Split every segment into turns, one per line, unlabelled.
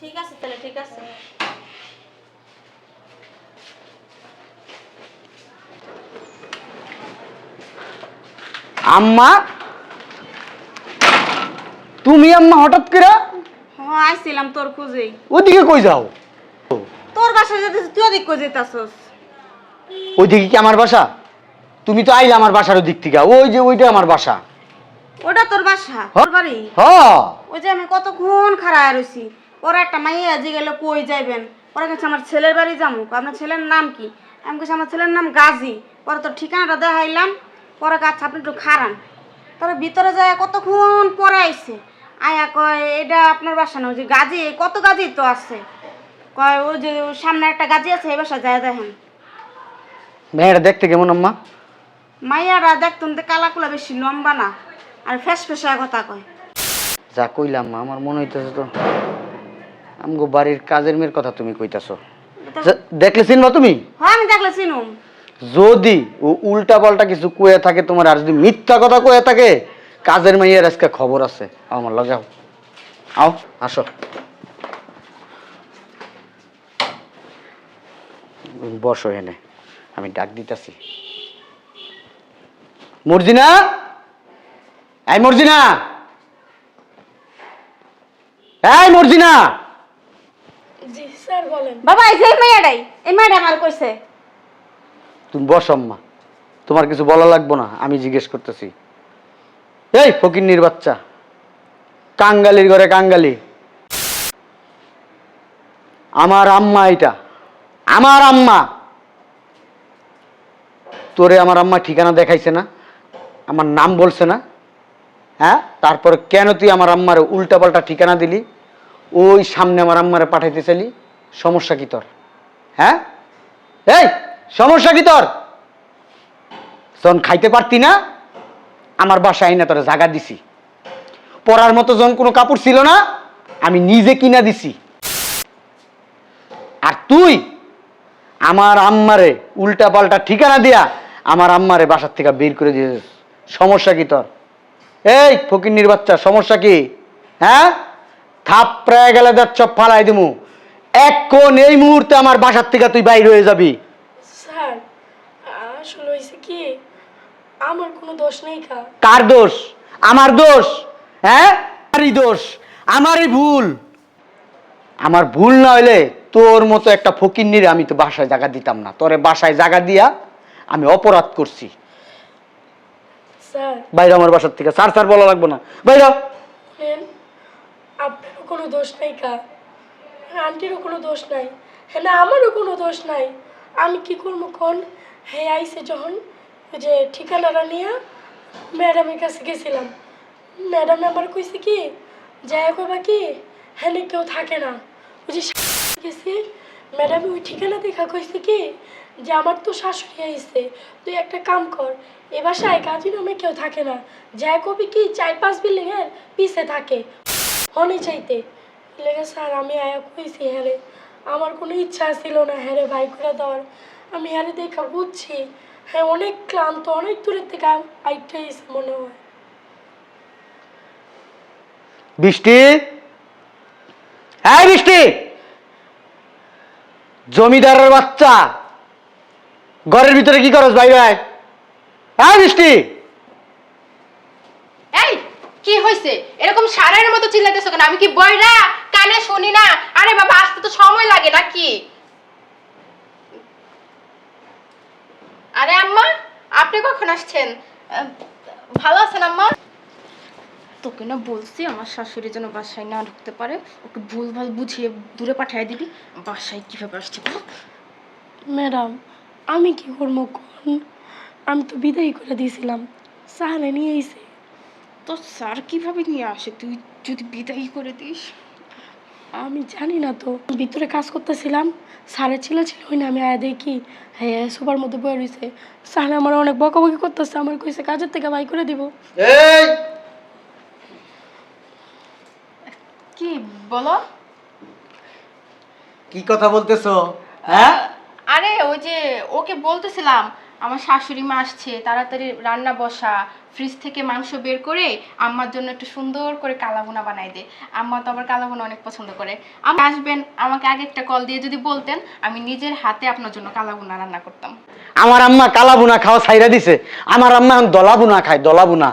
ঠিক আছে তাহলে ঠিক আছে।
আম্মা তুমি আম্মা হঠাৎ করে?
হ্যাঁ আইছিলাম তোর খুঁজেই
ওদিকে কই যাও?
তোর বাসায় যেতে তুই ওদিক কই যেতাছস?
ওইদিকে কি আমার বাসা? তুমি তো আইলে আমার বাসার দিক থেকে। ওই যে ওইটা আমার বাসা।
ওটা তোর বাসা তোর বাড়ি?
হ।
ওই যে আমি কতক্ষণ খাড়ায় রইছি। ওরা একটা মাইয়া আজি গেলে কই যাইবেন? ওরা কাছে আমার ছেলের বাড়ি যাব আপনার ছেলের নাম কি? আমি কাছে আমার ছেলের নাম গাজী। পরে তোর ঠিকানাটা দেখাইলাম। পরে কাছে আপনি একটু খারান তারপরে ভিতরে যায় কতক্ষণ পরে আইসে আয়া কয় এটা আপনার বাসা না ওই যে গাজী কত গাজী তো আছে? কয় ওই যে সামনে একটা গাজী আছে এই বাসা যায় দেখেন।
মেয়েটা দেখতে কেমন আম্মা?
মাইয়ারা দেখতুন তো কালাকুলা বেশি লম্বা না আর ফেস ফেসা কথা কয়।
যা কইলাম মা, আমার মনে হইতেছে তো আমগো বাড়ির কাজের মেয়ের কথা তুমি কইতাছো। দেখলে চিনবা তুমি?
হ্যাঁ আমি দেখলে চিনুম।
যদি ও উল্টা পাল্টা কিছু কয়ে থাকে তোমার আর যদি মিথ্যা কথা কয়ে থাকে কাজের মেয়ের আজকে খবর আছে। আমার লগে আও। আসো। বসো এনে আমি ডাক দিতেছি। মর্জিনা? এই মর্জিনা? এই মর্জিনা?
স্যার বলেন।
বাবা এই যে এই মেয়েটাই এই মেয়েটা আমার কইছে।
তুমি বসো আম্মা। তোমার কিছু বলা লাগবো না আমি জিজ্ঞেস করতেছি। এই ফকিন্নির বাচ্চা কাঙ্গালির ঘরে কাঙ্গালি। আমার আম্মা এটা আমার আম্মা। তোরে আমার আম্মা ঠিকানা দেখাইছে না আমার নাম বলছে না। হ্যাঁ? তারপর কেন তুই আমার আম্মারে উল্টাপাল্টা ঠিকানা দিলি? ওই সামনে আমার আম্মারে পাঠাইতে চাইলি? সমস্যা কি তোর? হ্যাঁ? এই, সমস্যা কি তোর? যখন খাইতে পারতি না, আমার বাসায় না তোরা জাগা দিছি। পরার মতো যখন কোনো কাপড় ছিল না, আমি নিজে কিনা দিছি। আর তুই আমার আম্মারে উল্টা পাল্টা ঠিকানা দিয়া আমার আম্মারে বাসার থেকে বের করে দিয়েছিস। সমস্যা কি তোর? এই ফকিন্নির বাচ্চা, সমস্যা কি? হ্যাঁ? থাপড়ায় গেলে দেখ চপ ফালাই দিমু। এক্ষণ এই মুহূর্তে আমার বাসার থেকে তুই বাইর হয়ে যাবি।
স্যার আসলে হয়েছে কি? আমার কোনো দোষ নেই কা।
কার দোষ? আমার দোষ? হ্যাঁ? আমারই দোষ। আমারই ভুল। আমার ভুল না হইলে তোর মতো একটা ফকিন্নিরে আমি তো বাসায় জায়গা দিতাম না। তোরে বাসায় জায়গা দিয়া আমি অপরাধ করছি।
স্যার।
বাইরে আমার বাসার থেকে। সার সার বলা লাগবে না। বাইরে
আপনারও কোনো দোষ নাই কা। আন্টিরও কোনো দোষ নাই। হ্যাঁ না, আমারও কোনো দোষ নাই। আমি কি করব কোন? হ্যাঁ আইসে যখন যে ঠিকানাটা নিয়ে ম্যাডামের কাছে গেছিলাম। ম্যাডাম আমার কইছে কি, যাই করবা কি হ্যাঁ কেউ থাকে না। ওই যে গেছি, ম্যাডাম ওই ঠিকানা দেখা কইছে কি, যে আমার তো শাশুড়ি আইছে, তুই একটা কাম কর, এ বাসায় কাজী নামে কেউ থাকে না। যাই কবি কি, চার পাঁচ বিল্ডিংয়ের পিছে থাকে, হনে চাইতে। লেগে স্যার আমি আয়া কইছি হ্যাঁ রে আমার কোনো ইচ্ছা ছিল না হ্যাঁ রে ভাই করে দেওয়ার। আমি হ্যাঁ রে দেখা বুঝছি। হ্যাঁ অনেক ক্লান্ত অনেক দূরের থেকে আইটা এসে মনে হয়।
বৃষ্টি? হ্যাঁ বৃষ্টি! জমিদারের বাচ্চা। ঘরের ভিতরে কি করস ভাই ভাই? হ্যাঁ বৃষ্টি?
এই! কি হয়েছে এরকম সারের মতো চিল্লাইতেছো কেন? আমি কি বইরা? কানে শুনি না? আরে বাবা, আসতে তো সময় লাগে নাকি? আরে আম্মা, আপনি কখন আসছেন? ভালো আছেন আম্মা? তোকে না বলছি, আমার শাশুড়ি যেন বাসায় না ঢুকতে পারে। ওকে ভুলভাল বুঝিয়ে দূরে পাঠিয়ে দিবি। বাসায় কীভাবে আসছে?
ম্যাডাম, আমি কি করব আমি তো বিদায় করে দিয়েছিলাম। সাহানে নিয়ে এসে
তো স্যার কীভাবে নিয়ে আসে? তুই যদি বিদায়ী করে দিস।
আমি জানি না তো। ভিতরে কাজ করতেছিলাম। সাড়ে ছিল ছিল ওই না আমি আয়া দেখি। হ্যাঁ সোফার মধ্যে বয়ে রয়েছে সাহানে আমার অনেক বকাবকি করতেছে। আমার কইছে কাজের থেকে বাই করে দিব।
এই!
কি বলো?
কি কথা বলতেছো? হ্যাঁ?
আরে ওই যে ওকে বলতেছিলাম আমার শাশুড়ি মা আসছে তাড়াতাড়ি রান্না বসা ফ্রিজ থেকে মাংস বের করে আম্মার জন্য একটু সুন্দর করে কালাবোনা বানাই দে। আম্মা তো আবার কালাবোনা অনেক পছন্দ করে। আপনি আসবেন আমাকে আগে একটা কল দিয়ে যদি বলতেন আমি নিজের হাতে আপনার জন্য কালাবোনা রান্না করতাম।
আমার আম্মা কালা বুনা খাওয়া ছাইরা দিছে। আমার আম্মা এখন দলা বুনা খায় দলা বুনা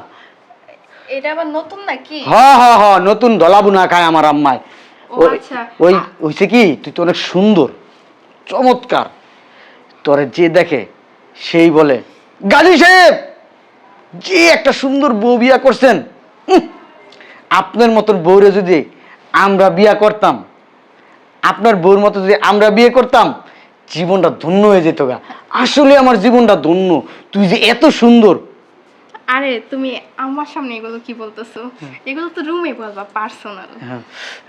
এটা আবার নতুন নাকি?
হ হ হ নতুন দলা বুনা খায় আমার আম্মায়
ও আচ্ছা।
ওই হইছে কি তুই তো অনেক সুন্দর চমৎকার। তোরে যে দেখে, সেই বলে, গাজী সাহেব, যে একটা সুন্দর বউ বিয়া করছেন আপনার মতন বউরে যদি আমরা বিয়া করতাম, আপনার বউর মতো যদি আমরা বিয়ে করতাম, জীবনটা ধন্য হয়ে যেত গা। আসলে আমার জীবনটা ধন্য। তুই যে এত সুন্দর
আরে তুমি আমার সামনে এগুলো কি বলতেছো? এগুলো তো রুমে বলবা পার্সোনাল।
হ্যাঁ,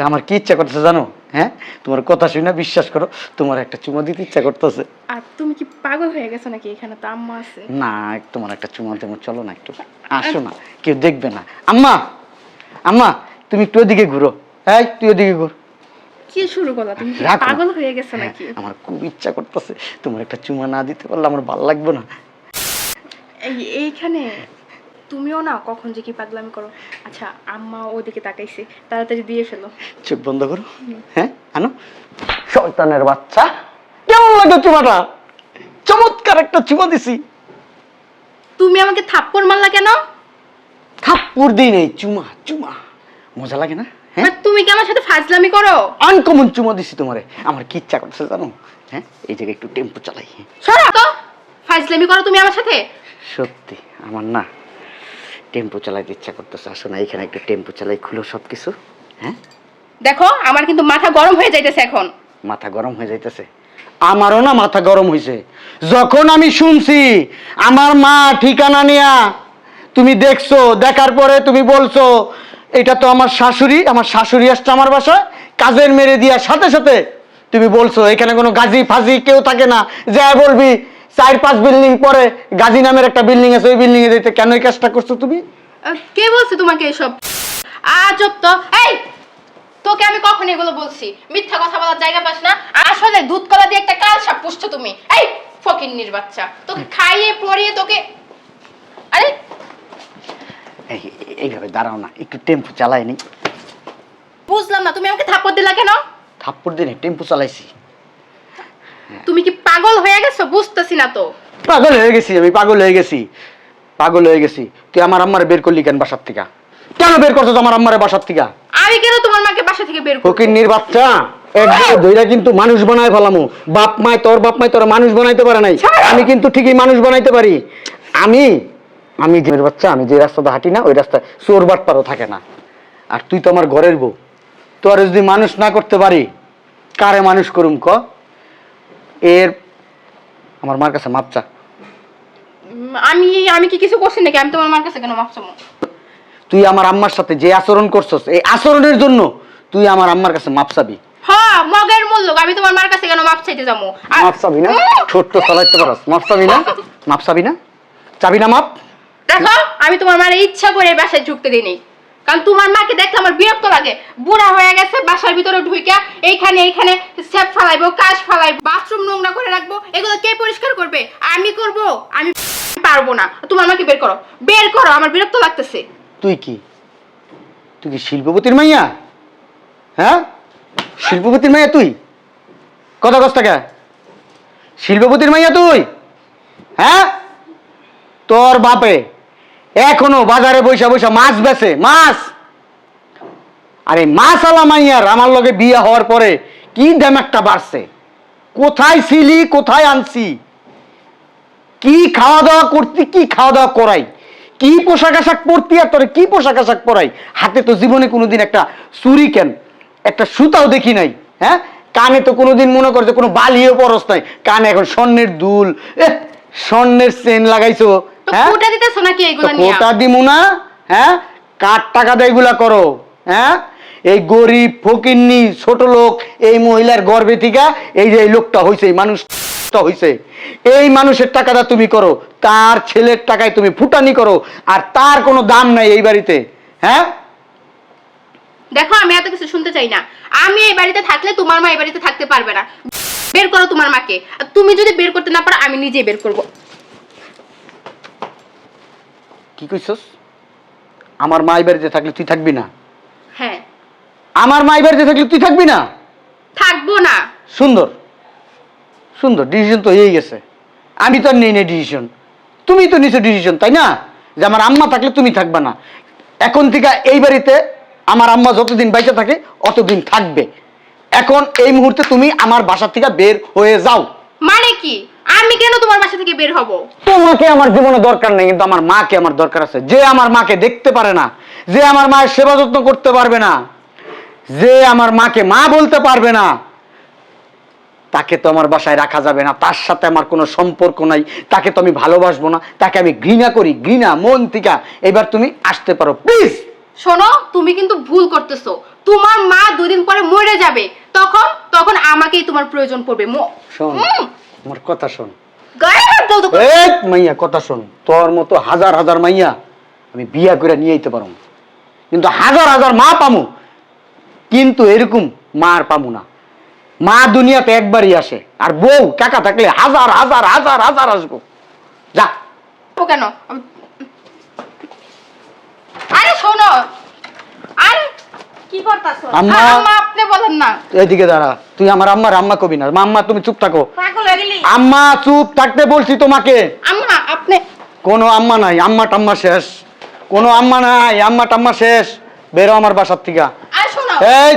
আমার কি ইচ্ছা করতেছে জানো? হ্যাঁ? তোমার কথা শুনে বিশ্বাস করো তোমার একটা চুমা দিতে ইচ্ছা করতেছে।
আর তুমি কি পাগল হয়ে গেছো নাকি এখানে? তো আম্মা আছে।
না তোমার একটা চুমা দেবো চলো না একটু। আসো না কেউ দেখবে না। আম্মা! আম্মা তুমি একটু ওদিকে ঘুরো। হ্যাঁ তুই ওদিকে ঘুর।
কি শুরু করলা? তুমি। পাগল হয়ে গেছো
হ্যাঁ,
নাকি?
আমার খুব ইচ্ছা করতেছে তোমার একটা চুমা না দিতে পারলে আমার ভালো লাগবে না।
এই এইখানে তুমিও না কখন যে কি পাগলামি করো। আচ্ছা আম্মা ওদিকে তাকাইছে তাড়াতাড়ি দিয়ে ফেলো।
চোখ বন্ধ করো। হ্যাঁ আনো। শয়তানের বাচ্চা কেমন লাগে চুমাটা চমৎকার একটা চুমা দিছি।
তুমি আমাকে থাপ্পড় মারলা কেন?
থাপ্পুর দিই নেই চুমা চুমা। মজা লাগে না? হ্যাঁ?
তুমি কি আমার সাথে ফাজলামি করো?
আনকমন চুমা দিছি তোমারে। আমার কি ইচ্ছা করতেছে জানো? হ্যাঁ এই জায়গায় একটু টেম্পো চালাই।
সরো তো। ফাজলামি করো তুমি আমার সাথে।
সত্যি আমার না টেম্পো চালাইতে ইচ্ছা করতেছে। আসো না এখানে একটা টেম্পো চালাই খুলো সব কিছু হ্যাঁ?
দেখো আমার কিন্তু মাথা গরম হয়ে যাইতেছে এখন।
মাথা গরম হয়ে যাইতেছে? আমারও না মাথা গরম হয়েছে যখন আমি শুনছি আমার মা ঠিকানা নিয়া তুমি দেখছ দেখার পরে তুমি বলছো এটা তো আমার শাশুড়ি আমার শাশুড়ি আসছে আমার বাসায় কাজের মেরে দিয়ার সাথে সাথে তুমি বলছো এখানে কোনো গাজি ফাজি কেউ থাকে না যা বলবি। চার পাঁচ বিল্ডিং পরে গাজী নামের একটা বিল্ডিং আছে ওই বিল্ডিং এ যেতে কেন এই কাজটা করছ তুমি?
কে বলছে তোমাকে এসব? আজব তো। এই তোকে আমি কখন এগুলো বলছি? মিথ্যা কথা বলার জায়গা পাস না? আসলে দুধ কলা দিয়ে একটা কাল সাপ পুষছো তুমি। এই ফকিন্নির বাচ্চা। তোকে খাইয়ে পরিয়ে তোকে আরে!
এই এইভাবে দাঁড়াও না একটু টেম্পো চালাই নি
বুঝলাম না তুমি আমাকে থাপ্পড় দিলা কেন?
থাপ্পড় দিনে টেম্পো চালাইছি।
তুমি কি পাগল হয়ে গেছো? বুঝতেছি না তো।
পাগল হয়ে গেছি আমি পাগল হয়ে গেছি। পাগল হয়ে গেছি। তুই আমার আম্মারে বের করলি কেন বাসার থেকে? কেন বের করছ আমার আম্মারে বাসার থেকে?
আমি কেন তোমার মাকে বাসা থেকে বের করব?
ফকির বাচ্চা ধইরা কিন্তু মানুষ বানায় ফেলামু। বাপ মায় তোর বাপ মায় তোর মানুষ বানাইতে পারে নাই। আমি কিন্তু ঠিকই মানুষ বানাইতে পারি। আমি আমি দিনের বাচ্চা আমি যে রাস্তাতে হাঁটি না ওই রাস্তায় চোর বাটপারও থাকে না। আর তুই তো আমার ঘরের বউ। তোর যদি মানুষ না করতে পারি কারে মানুষ করুম ক? এর আমার মার কাছে মাপ চা।
আমি আমি কি কিছু করছি নাকি? আমি তোমার মার কাছে কেন মাপ চাবো?
তুই আমার আম্মার সাথে যে আচরণ করছস এই আচরণের জন্য তুই আমার আম্মার কাছে মাপ চাবি।
হ্যাঁ মগের মূল্য। আমি তোমার মার কাছে কেন মাপ চাইতে যাব?
মাপ চাবি না? ছোট্ট চালাইতে পারস। মাপ চাবি না? মাপ চাবি না? চাবি না মাপ?
দেখো আমি তোমার মার ইচ্ছা করে বাসায় ঢুকতে দিইনি। কারণ তোমার মাকে দেখলে আমার বুড়া হয়ে গেছে, বাসার ভিতরে ঢুইকা, এইখানে এইখানে সেপ ফালাইবো, কাশ ফালাইবো, বাথরুম নোংরা করে রাখব, এগুলো কে পরিষ্কার করবে? আমি করব, আমি পারব না। তুমি আমাকে বের করো বের করো, আমার বিরক্ত লাগতেছে।
তুই কি? তুই কি শিল্পপতির মাইয়া? হ্যাঁ? শিল্পপতির মাইয়া তুই? কত কষ্ট টাকা শিল্পপতির মাইয়া তুই? হ্যাঁ? তোর বাপে এখনও বাজারে বৈশা বৈশা মাছ বেছে মাছ আরে মাছ আলা মাইয়ার আমার লগে বিয়ে হওয়ার পরে কি দাম একটা বাড়ছে? কোথায় ছিলি কোথায় আনছি? কি খাওয়া দাওয়া করতি কি খাওয়া দাওয়া করাই? কি পোশাক আশাক পরতি আর তোরে কি পোশাক আশাক পরাই? হাতে তো জীবনে কোনোদিন একটা চুরি কেন? একটা সুতাও দেখি নাই হ্যাঁ? কানে তো কোনোদিন মনে করছে কোনো বালিও পরস নাই। কানে এখন স্বর্ণের দুল। স্বর্ণের চেন লাগাইছো হ্যাঁ?
কোটা দিতেছ নাকি
তো
নিয়ে?
কোটা দিমু না হ্যাঁ? কার টাকা দেয় এগুলা করো হ্যাঁ? এই গরিব ফকিন্নি ছোট লোক এই মহিলার গর্বে থেকে এই যে এই লোকটা হইছে এই মানুষটা হইছে এই মানুষের টাকাটা তুমি করো তার ছেলের টাকায় তুমি ফুটানি করো আর তার কোনো দাম নাই এই বাড়িতে হ্যাঁ?
দেখো আমি এত কিছু শুনতে চাই না। আমি এই বাড়িতে থাকলে তোমার মা এই বাড়িতে থাকতে পারবে না। বের করো তোমার মাকে। আর তুমি যদি বের করতে না পারো আমি নিজেই বের করব।
কি কইছস? আমার মা এই বাড়িতে থাকলে তুই থাকবি না। আমার মাই বাড়িতে থাকলে তুই থাকবি না?
থাকব না।
সুন্দর। সুন্দর ডিসিশন তো হয়েই গেছে। আমি তো আর নেই না ডিসিশন তুমি তো নিছো ডিসিশন তাই না? যে আমার আম্মা থাকলে তুমি থাকবে না। এখন থেকে এই বাড়িতে আমার আম্মা যতদিন বাইচে থাকে অতদিন থাকবে। এখন এই মুহূর্তে তুমি আমার বাসা থেকে বের হয়ে যাও।
মানে কি? আমি কেন তোমার বাসা থেকে বের হব?
তোমাকে আমার জীবনে দরকার নেই কিন্তু আমার মাকে আমার দরকার আছে। যে আমার মাকে দেখতে পারে না যে আমার মায়ের সেবা যত্ন করতে পারবে না যে আমার মাকে মা বলতে পারবে না তাকে তো আমার বাসায় রাখা যাবে না তার সাথে আমার কোনো সম্পর্ক নাই তাকে তো আমি ভালোবাসবো না তাকে আমি ঘৃণা করি ঘৃণা মন থেকে। এবার তুমি আসতে পারো প্লিজ
শোনো তুমি কিন্তু ভুল করতেছো। তোমার মা দুদিন পরে মরে যাবে। তখন তখন আমাকেই তোমার প্রয়োজন পড়বে। ম-
শোন আমার কথা শোন। এই মাইয়া কথা শোন। তোর মতো হাজার হাজার মাইয়া আমি বিয়া করে নিয়ে আইতে পারো কিন্তু হাজার হাজার মা পামু। কিন্তু এরকম মা আর পামু না। মা দুনিয়াতে একবারই আসে আর বউ টাকা থাকলে হাজার হাজার হাজার হাজার আসব। যা।
ও কেন? আরে শোনো। আরে
কি করতাছ?
আম্মা।
আম্মা আপনি বলেন না।
এদিকে দাঁড়া তুই আমার আম্মার আম্মা কবি না। আম্মা তুমি চুপ থাকো।
পাগল হয়ে গেলি?
আম্মা চুপ থাকতে বলছি তোমাকে।
আম্মা আপনি
কোনো আম্মা নাই আম্মা টাম্মা শেষ। কোনো আম্মা নাই আম্মা টাম্মা শেষ। বেরো আমার বাসার থেকে। এই!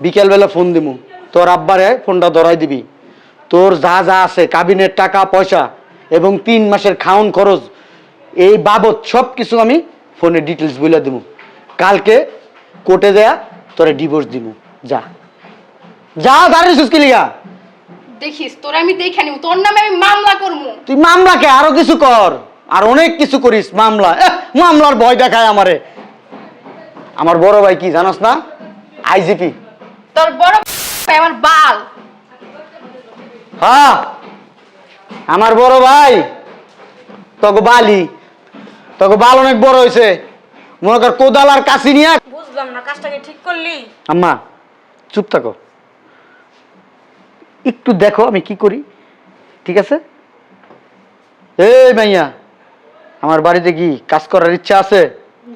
বিকেলবেলা ফোন দিমু। তোর আব্বারে ফোনটা ধরাই দিবি। তোর যা যা আছে কাবিনের টাকা পয়সা এবং তিন মাসের খাওন খরচ এই বাবদ সব কিছু আমি ফোনে ডিটেলস বলে দিব কালকে কোর্টে দেয়া তোরে ডিভোর্স দিব যা। যা দাঁড়িয়ে সুস্কি লিগা?
দেখিস তোর আমি দেখে নিব তোর নামে আমি মামলা করব
তুই মামলাকে আরও কিছু কর। আর অনেক কিছু করিস মামলা। মামলার ভয় দেখায় আমারে। আমার বড় ভাই কি জানাস না? আইজিপি
তোর বড় ভাই আমার বাল।
হ্যাঁ আমার বড় ভাই তোকে বালি। তোকে বাল অনেক বড় হয়েছে। মনে কর কোদাল আর কাশি নিয়ে
বুঝলাম না কাজটাকে ঠিক করলি?
আম্মা চুপ থাকো। একটু দেখো আমি কি করি ঠিক আছে? এই মাইয়া আমার বাড়িতে কি কাজ করার ইচ্ছা আছে?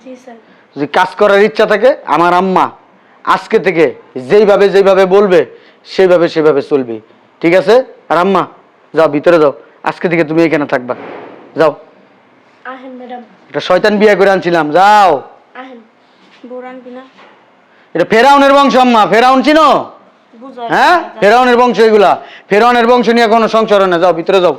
জি স্যার।
যদি কাজ করার ইচ্ছা থাকে আমার আম্মা আজকে থেকে যেইভাবে যেইভাবে বলবে সেইভাবে সেভাবে চলবে। ঠিক আছে? আর আম্মা যাও ভিতরে যাও। আজকে থেকে তুমি এখানে থাকবা। যাও। এটা শয়তান বিয়ে করে আনছিলাম। যাও। এটা ফেরাউনের বংশ আম্মা। ফেরাউন চিনো? হ্যাঁ? ফেরাউনের বংশ এগুলা। ফেরাউনের বংশ নিয়ে কোনো সংসার হয় না যাও ভিতরে যাও।